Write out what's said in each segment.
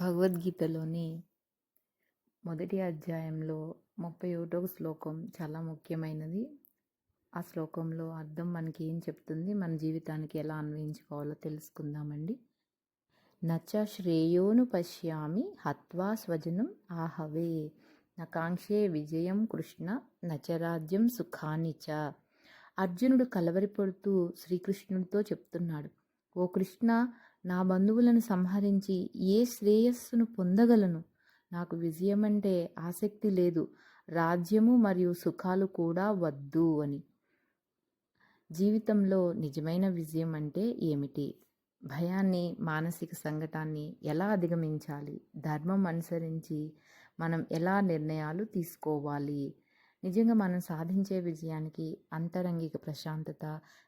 భగవద్గీతలోని మొదటి అధ్యాయంలో ముప్పై ఒకటవ శ్లోకం చాలా ముఖ్యమైనది. ఆ శ్లోకంలో అర్థం మనకి ఏం చెప్తుంది? మన జీవితానికి ఎలా అన్వయించుకోవాలో తెలుసుకుందామండి. నచ శ్రేయోను పశ్యామి హత్వా స్వజనం ఆహవే. నకాంక్షే విజయం కృష్ణ నచరాజ్యం సుఖాని చ. అర్జునుడు కలవరిపడుతూ శ్రీకృష్ణుడితో చెప్తున్నాడు. ఓ కృష్ణ నా బంధువులను సంహరించి ఏ శ్రేయస్సును పొందగలను? నాకు విజయం అంటే ఆసక్తి లేదు. రాజ్యము మరియు సుఖాలు కూడా వద్దు అని. జీవితంలో నిజమైన విజయం అంటే ఏమిటి? భయాన్ని మానసిక సంఘటాన్ని ఎలా అధిగమించాలి? ధర్మం అనుసరించి మనం ఎలా నిర్ణయాలు తీసుకోవాలి? నిజంగా మనం సాధించే విజయానికి అంతరంగిక ప్రశాంతత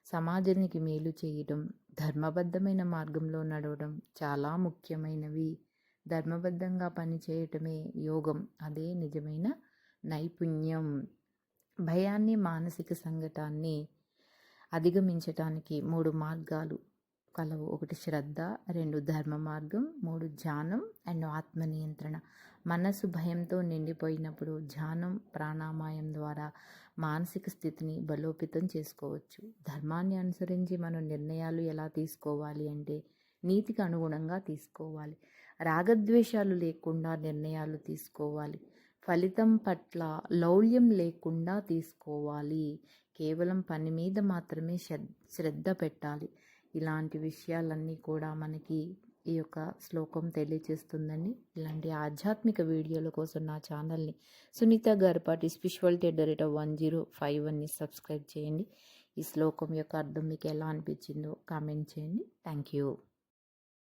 సమాజానికి మేలు చేయడం ధర్మబద్ధమైన మార్గంలో నడవడం చాలా ముఖ్యమైనవి. ధర్మబద్ధంగా పనిచేయటమే యోగం. అదే నిజమైన నైపుణ్యం. భయాన్ని మానసిక సంఘటాన్ని అధిగమించటానికి మూడు మార్గాలు. కలవు. ఒకటి శ్రద్ధ రెండు ధర్మ మార్గం మూడు ధ్యానం అండ్ ఆత్మ నియంత్రణ. మనసు భయంతో నిండిపోయినప్పుడు ధ్యానం ప్రాణామాయం ద్వారా మానసిక స్థితిని బలోపేతం చేసుకోవచ్చు. ధర్మాన్ని అనుసరించి మనం నిర్ణయాలు ఎలా తీసుకోవాలి అంటే నీతికి అనుగుణంగా తీసుకోవాలి. రాగద్వేషాలు లేకుండా నిర్ణయాలు తీసుకోవాలి. ఫలితం పట్ల లౌల్యం లేకుండా తీసుకోవాలి. కేవలం పని మీద మాత్రమే శ్రద్ధ పెట్టాలి. ఇలాంటి విషయాలన్నీ కూడా మనకి ఈ యొక్క శ్లోకం తెలియజేస్తుందని ఇలాంటి ఆధ్యాత్మిక వీడియోల కోసం నా ఛానల్ని Sunitha Garipati spirituality at the rate of one zero five వన్ని సబ్స్క్రైబ్ చేయండి. ఈ శ్లోకం యొక్క అర్థం మీకు ఎలా అనిపించిందో కామెంట్ చేయండి. Thank you.